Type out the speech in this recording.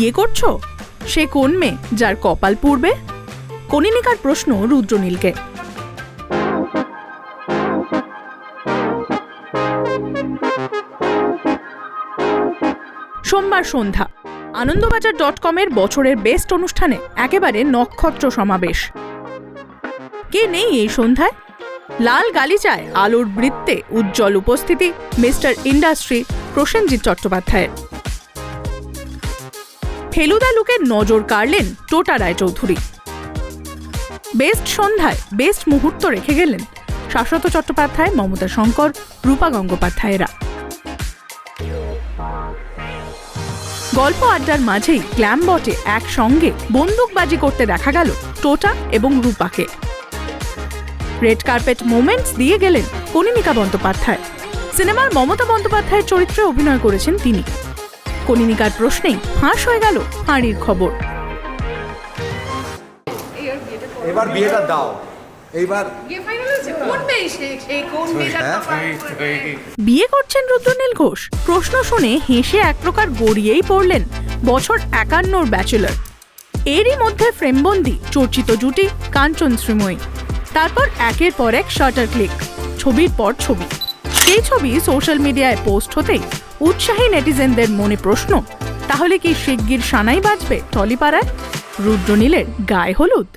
বিয়ে করছ? সে কোন মেয়ে যার কপাল পূর্বে কনিনিকার প্রশ্ন রুদ্রনীলকে। সোমবার সন্ধ্যা, আনন্দবাজার ডট কমের বছরের বেস্ট অনুষ্ঠানে একেবারে নক্ষত্র সমাবেশ। কে নেই এই সন্ধ্যায়? লাল গালিচায় আলোর বৃত্তে উজ্জ্বল উপস্থিতি মিস্টার ইন্ডাস্ট্রি প্রসেনজিৎ চট্টোপাধ্যায়ের। ফেলুদা লুকের নজর কাড়লেন টোটা রায়চৌধুরী। বেস্ট সন্ধ্যায়, বেস্ট মুহূর্ত রেখে গেলেন শাশ্বত চট্টোপাধ্যায়, মমতা শঙ্কর, রূপা গঙ্গোপাধ্যায়েরা। গল্প আড্ডার মাঝেই গ্ল্যাম বটে একসঙ্গে বন্দুকবাজি করতে দেখা গেল টোটা এবং রূপাকে। রেড কার্পেট মোমেন্টস দিয়ে গেলেন কনিনিকা বন্দ্যোপাধ্যায়। সিনেমার মমতা বন্দ্যোপাধ্যায়ের চরিত্রে অভিনয় করেছেন তিনি। কনিনিকার প্রশ্নেই ফাঁস হয়ে গেল হাঁড়ির খবর। এবার বিয়েটা দাও। এইবার বিয়ে করছেন রুদ্রনীল ঘোষ। প্রশ্ন শুনে হেসে এক প্রকার গড়িয়েই পড়লেন বছর একান্নর ব্যাচেলর। এরই মধ্যে ফ্রেমবন্দি চর্চিত জুটি কাঞ্চন শ্রীময়ী তারপর একের পর এক শাটার ক্লিক। ছবির পর ছবি। সেই ছবি সোশ্যাল মিডিয়ায় পোস্ট হতেই উৎসাহী নেটিজেনদের মনে প্রশ্ন, তাহলে কি শিগগির সানাই বাজবে টলিপাড়ায়? রুদ্রনীলের গায়ে হলুদ।